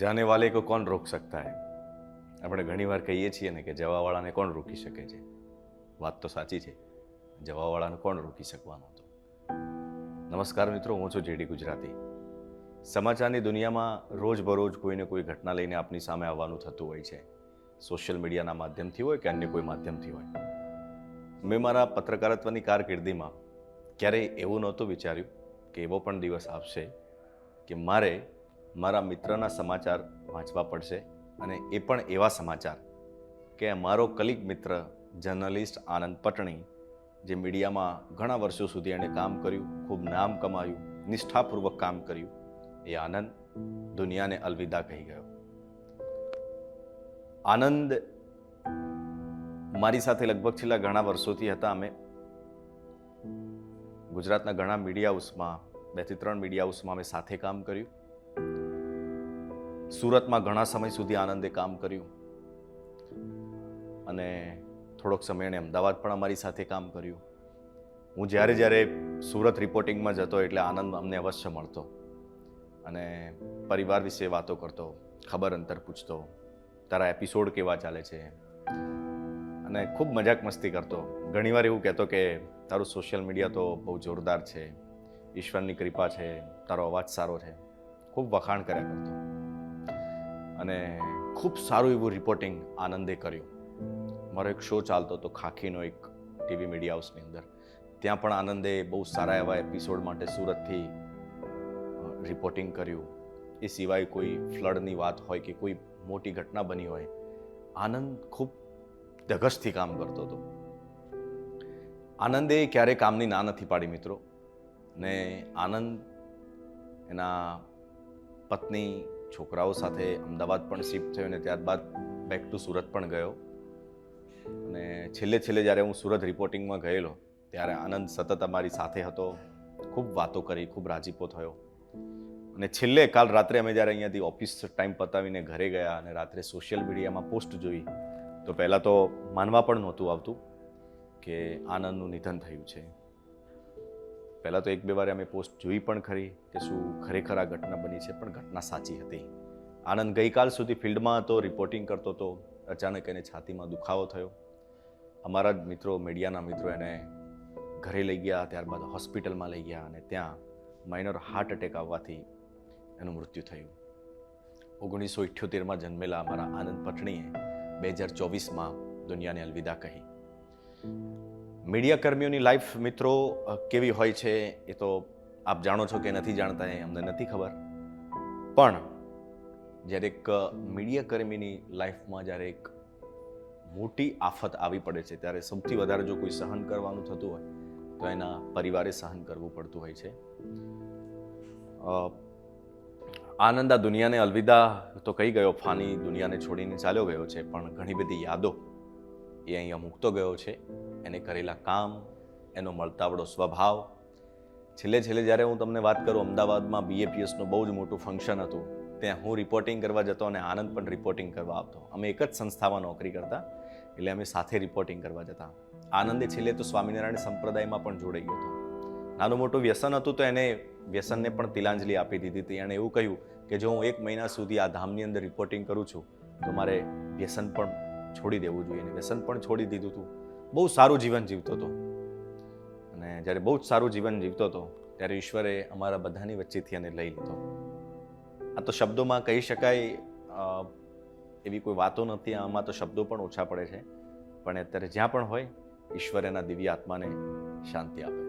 જાને વાલે કો કોણ રોક સકતા હે આપણે ઘણીવાર કહીએ છીએ ને કે જવાવાળાને કોણ રોકી શકે છે? વાત તો સાચી છે. જવાવાળાને કોણ રોકી શકવાનું હતું? નમસ્કાર મિત્રો, હું છું જેડી ગુજરાતી. સમાચારની દુનિયામાં રોજબરોજ કોઈને કોઈ ઘટના લઈને આપની સામે આવવાનું થતું હોય છે. સોશિયલ મીડિયાના માધ્યમથી હોય કે અન્ય કોઈ માધ્યમથી હોય. મેં મારા પત્રકારત્વની કારકિર્દીમાં ક્યારેય એવું નહોતું વિચાર્યું કે એવો પણ દિવસ આવશે કે મારે મારા મિત્રના સમાચાર વાંચવા પડશે અને એ પણ એવા સમાચાર કે મારો કલીગ મિત્ર, જર્નલિસ્ટ આનંદ પટણી, જે મીડિયામાં ઘણા વર્ષો સુધી એણે કામ કર્યું, ખૂબ નામ કમાયું, નિષ્ઠાપૂર્વક કામ કર્યું, એ આનંદ દુનિયાને અલવિદા કહી ગયો. આનંદ મારી સાથે લગભગ છેલ્લા ઘણા વર્ષોથી હતા. અમે ગુજરાતના ઘણા મીડિયા હાઉસમાં, બેથી ત્રણ મીડિયા હાઉસમાં અમે સાથે કામ કર્યું. સુરતમાં ઘણા સમય સુધી આનંદે કામ કર્યું. અને થોડોક સમય એણે અમદાવાદ પણ અમારી સાથે કામ કર્યું. હું જ્યારે જ્યારે સુરત રિપોર્ટિંગમાં જતો એટલે આનંદ અમને અવશ્ય મળતો. અને પરિવાર વિશે વાતો કરતો, ખબર અંતર પૂછતો, તારા એપિસોડ કેવા ચાલે છે? અને ખૂબ મજાક મસ્તી કરતો. ઘણીવાર એવું કહેતો કે તારું સોશિયલ મીડિયા તો બહુ જોરદાર છે. ઈશ્વરની કૃપા છે. તારો અવાજ સારો છે. ખૂબ વખાણ કર્યા કરતો. અને ખૂબ સારું એવું રિપોર્ટિંગ આનંદે કર્યું. મારો એક શો ચાલતો હતો ખાખીનો એક ટીવી મીડિયા હાઉસની અંદર. ત્યાં પણ આનંદે બહુ સારા એવા એપિસોડ માટે સુરતથી રિપોર્ટિંગ કર્યું. એ સિવાય કોઈ ફ્લડની વાત હોય કે કોઈ મોટી ઘટના બની હોય આનંદ ખૂબ ધગશથી કામ કરતો હતો. આનંદે ક્યારેય કામની ના નથી પાડી મિત્રો. ને આનંદ એના પત્ની છોકરાઓ સાથે અમદાવાદ પણ શિફ્ટ થયો અને ત્યારબાદ બેક ટુ સુરત પણ ગયો. અને છેલ્લે છેલ્લે જ્યારે હું સુરત રિપોર્ટિંગમાં ગયેલો, ત્યારે આનંદ સતત અમારી સાથે હતો. ખૂબ વાતો કરી, ખૂબ રાજીપો થયો. અને છેલ્લે કાલ રાત્રે અમે જ્યારે અહીંયાથી ઓફિસ ટાઈમ પતાવીને ઘરે ગયા અને રાત્રે સોશિયલ મીડિયામાં પોસ્ટ જોઈ, તો પહેલાં તો માનવા પણ નહોતું આવતું કે આનંદનું નિધન થયું છે. પહેલાં તો એક બે વાર અમે પોસ્ટ જોઈ પણ ખરી કે શું ખરેખર આ ઘટના બની છે, પણ ઘટના સાચી હતી. આનંદ ગઈકાલ સુધી ફિલ્ડમાં હતો રિપોર્ટિંગ કરતો હતો. અચાનક એને છાતીમાં દુખાવો થયો. અમારા જ મિત્રો, મીડિયાના મિત્રો એને ઘરે લઈ ગયા, ત્યારબાદ હોસ્પિટલમાં લઈ ગયા અને ત્યાં માઇનર હાર્ટ એટેક આવવાથી એનું મૃત્યુ થયું. ઓગણીસો ઇઠ્યોતેરમાં જન્મેલા અમારા આનંદ પટણીએ બે હજાર ચોવીસમાં દુનિયાને અલવિદા કહી. મીડિયા કર્મીઓની લાઈફ મિત્રો કેવી હોય છે એ તો આપ જાણો છો કે નથી જાણતા, એ અમને નથી ખબર. પણ જ્યારે એક મીડિયા કર્મીની લાઈફમાં જ્યારે એક મોટી આફત આવી પડે છે, ત્યારે સૌથી વધારે જો કોઈ સહન કરવાનું થતું હોય, તો એના પરિવારે સહન કરવું પડતું હોય છે. આનંદ આ દુનિયાને અલવિદા તો કહી ગયો, ફાની દુનિયાને છોડીને ચાલ્યો ગયો છે, પણ ઘણી બધી યાદો એ અહીંયા મૂકતો ગયો છે. એને કરેલા કામ, એનો મળતાવડો સ્વભાવ. છેલ્લે છેલ્લે જ્યારે હું તમને વાત કરું, અમદાવાદમાં બીએપીએસનું બહુ જ મોટું ફંક્શન હતું. ત્યાં હું રિપોર્ટિંગ કરવા જતો અને આનંદ પણ રિપોર્ટિંગ કરવા આવતો. અમે એક જ સંસ્થામાં નોકરી કરતા, એટલે અમે સાથે રિપોર્ટિંગ કરવા જતા. આનંદે છેલ્લે તો સ્વામિનારાયણ સંપ્રદાયમાં પણ જોડાઈ ગયો હતો. નાનું મોટું વ્યસન હતું તો એને વ્યસનને પણ તિલાંજલિ આપી દીધી હતી. એણે એવું કહ્યું કે જો હું એક મહિના સુધી આ ધામની અંદર રિપોર્ટિંગ કરું છું, તો મારે વ્યસન પણ છોડી દેવું જોઈએ અને વ્યસન પણ છોડી દીધું હતું બહુ સારું જીવન જીવતો હતો. અને જ્યારે બહુ જ સારું જીવન જીવતો હતો, ત્યારે ઈશ્વરે અમારા બધાની વચ્ચેથી એને લઈ લીધો. આ તો શબ્દોમાં કહી શકાય એવી કોઈ વાતો નથી, આમાં તો શબ્દો પણ ઓછા પડે છે. પણ અત્યારે જ્યાં પણ હોય, ઈશ્વર એના દિવ્ય આત્માને શાંતિ આપે.